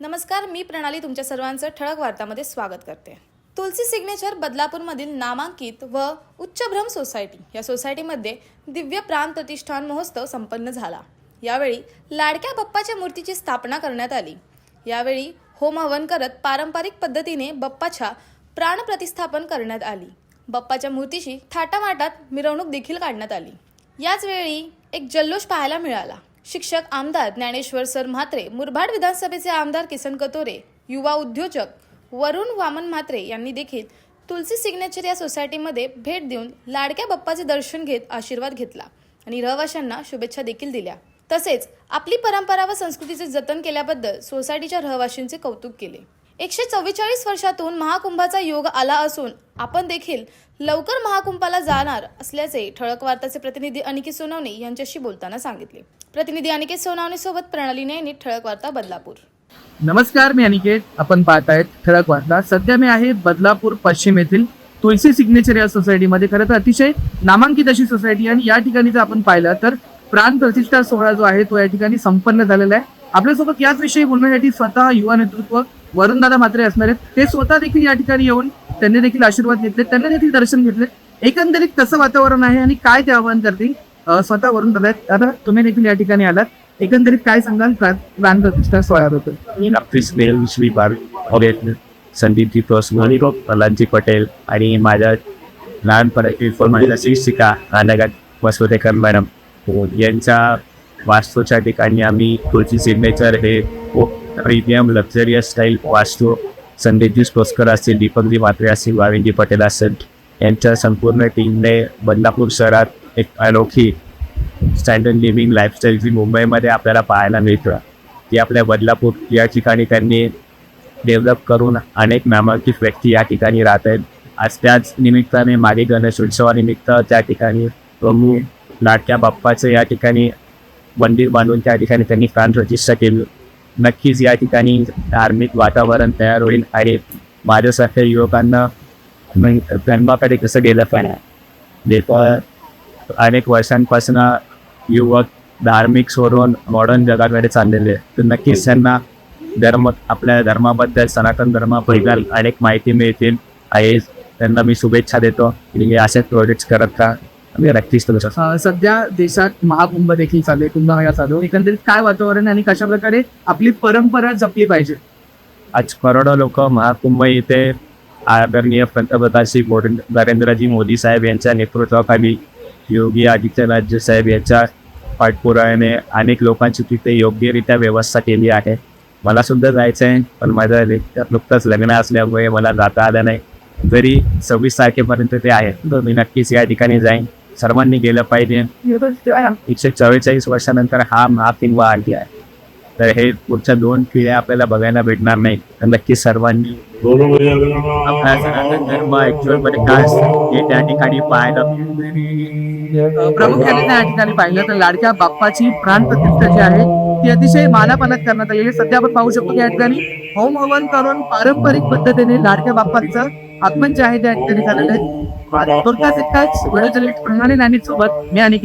नमस्कार मी प्रणाली तुमच्या सर्वांचं ठळक वार्तामध्ये स्वागत करते. तुलसी सिग्नेचर बदलापूरमधील नामांकित व उच्चभ्रम सोसायटी या सोसायटीमध्ये दिव्य प्राण प्रतिष्ठान महोत्सव संपन्न झाला. यावेळी लाडक्या बाप्पाच्या मूर्तीची स्थापना करण्यात आली. यावेळी होम हवन करत पारंपरिक पद्धतीने बाप्पाच्या प्राण प्रतिस्थापन करण्यात आली. बाप्पाच्या मूर्तीशी थाटामाटात मिरवणूक देखील काढण्यात आली. याच वेळी एक जल्लोष पाहायला मिळाला. शिक्षक आमदार ज्ञानेश्वर सर म्हात्रे मुरबाड विधानसभेचे आमदार किसन कतोरे युवा उद्योजक वरुण वामन म्हात्रे यांनी देखील तुलसी सिग्नेचर या सोसायटीमध्ये भेट देऊन लाडक्या बाप्पाचे दर्शन घेत आशीर्वाद घेतला आणि रहवाशांना शुभेच्छा देखील दिल्या. तसेच आपली परंपरा व संस्कृतीचे जतन केल्याबद्दल सोसायटीच्या रहवाशींचे कौतुक केले. एकशे चव्वेचाळीस वर्षातून महाकुंभाचा योग आला असून आपण देखील लवकर महाकुंभाला जाणार असल्याचे ठळक वार्ताचे प्रतिनिधी अनिकेत सोनवणे यांच्याशी बोलताना सांगितले. प्रतिनिधी अनिकेत सोनवणे सोबत प्रणाली नयनी ठळक वार्ता बदलापूर. नमस्कार मी अनिकेत. आपण पाहत आहेत ठळक वार्ता. सध्या मी आहे बदलापूर पश्चिम येथील तुळशी सिग्नेचर या सोसायटीमध्ये. खरं तर अतिशय नामांकित अशी सोसायटी आणि या ठिकाणी जर आपण पाहिलं तर प्राण प्रतिष्ठा सोहळा जो आहे तो या ठिकाणी संपन्न झालेला आहे. आपल्यासोबत याच विषयी बोलण्यासाठी स्वतः युवा नेतृत्व वरुणदादा म्हात्रे असणार आहेत. ते स्वतः देखील या ठिकाणी येऊन त्यांनी देखील आशीर्वाद घेतले. त्यांनी देखील दर्शन घेतले. एकंदरीत कसं वातावरण आहे आणि काय ते आवाहन करतील? स्वतः वरून दादा दादा तुम्ही देखील या ठिकाणी आलात. एकंदरीत काय सांगाल? प्राण प्रतिष्ठा सोहळ्याबद्दल नक्कीच नेल श्री बार प्रल्हादजी पटेल आणि माझ्या लहानपणाची माझ्या शिक्षिका अनगत वसुदेकर मॅडम यांच्या वास्तूच्या ठिकाणी आम्ही तुळची सिग्नेचर हे प्रीमियम लक्झरियस स्टाईल वास्तू संदीपजी स्टोस्कर असतील दीपकजी म्हात्रे असतील वाविंदी पटेल असेल यांच्या संपूर्ण टीमने बदलापूर शहरात एक अनोखी स्टँडर्ड लिव्हिंग लाईफस्टाईल जी मुंबईमध्ये आपल्याला पाहायला मिळतं. ती आपल्या बदलापूर या ठिकाणी त्यांनी डेव्हलप करून अनेक नामांकित व्यक्ती या ठिकाणी राहत आहेत. आज त्याच निमित्ताने मागे गणेश उत्सवानिमित्त त्या ठिकाणी प्रमुख लाटक्या बाप्पाचं या ठिकाणी मंदिर बांधून त्या ठिकाणी त्यांनी प्राण प्रतिष्ठा केली. नक्कीच या ठिकाणी धार्मिक वातावरण तयार होईल. आणि माझ्यासारख्या युवकांना मग धर्माकडे कसं गेलं पाहिजे ते अनेक वर्षांपासून युवक धार्मिक सोडून मॉडर्न जगाकडे चाललेले तर नक्कीच त्यांना धर्म आपल्या धर्माबद्दल सनातन धर्माबद्दल अनेक माहिती मिळतील. आहे त्यांना मी शुभेच्छा देतो. की हे असेच प्रोजेक्ट करत का सध्या देशात महाकुंभ देखील चालू आहे कुंभमेळा चालू आहे. एकंदरीत काय वातावरण आहे आणि कशा प्रकारे आपली परंपरा जपली पाहिजे? आज करोडो लोक महाकुंभ येथे आदरणीय पंतप्रधान श्री नरेंद्रजी मोदी साहेब यांच्या नेतृत्वाखाली योगी आदित्यनाथ साहेब यांच्या पाठपुराव्याने अनेक लोकांची तिथे योग्यरित्या व्यवस्था केली आहे. मला सुद्धा जायचं आहे पण माझं ले- नुकतंच लग्न असल्यामुळे मला जाता आलं नाही. जरी सव्वीस तारखेपर्यंत ते आहे तर मी नक्कीच या ठिकाणी जाईन. सर्वांनी गेलं पाहिजे. एकशे चव्वेचाळीस वर्षानंतर हा महाकुंभ आली आहे. तर हे पुढच्या दोन पिढ्या आपल्याला बघायला भेटणार नाही तर नक्कीच सर्वांनी धर्म ऍक्च्युअलमध्ये काय असतं? हे त्या ठिकाणी पाहायला प्रामुख्याने त्या ठिकाणी पाहिलं तर लाडक्या बाप्पाची प्राण प्रतिष्ठा जी आहे ती अतिशय मानापानात करण्यात आली सध्या आपण पाहू शकतो की या ठिकाणी होम हवन करून पारंपरिक पद्धतीने लाडक्या बाप्पाचं आगमन जे आहे त्या ठिकाणी झालेलं आहे. थोडक्यात इतकाच वेळेच्या प्रणाली नाणी सोबत मी आणि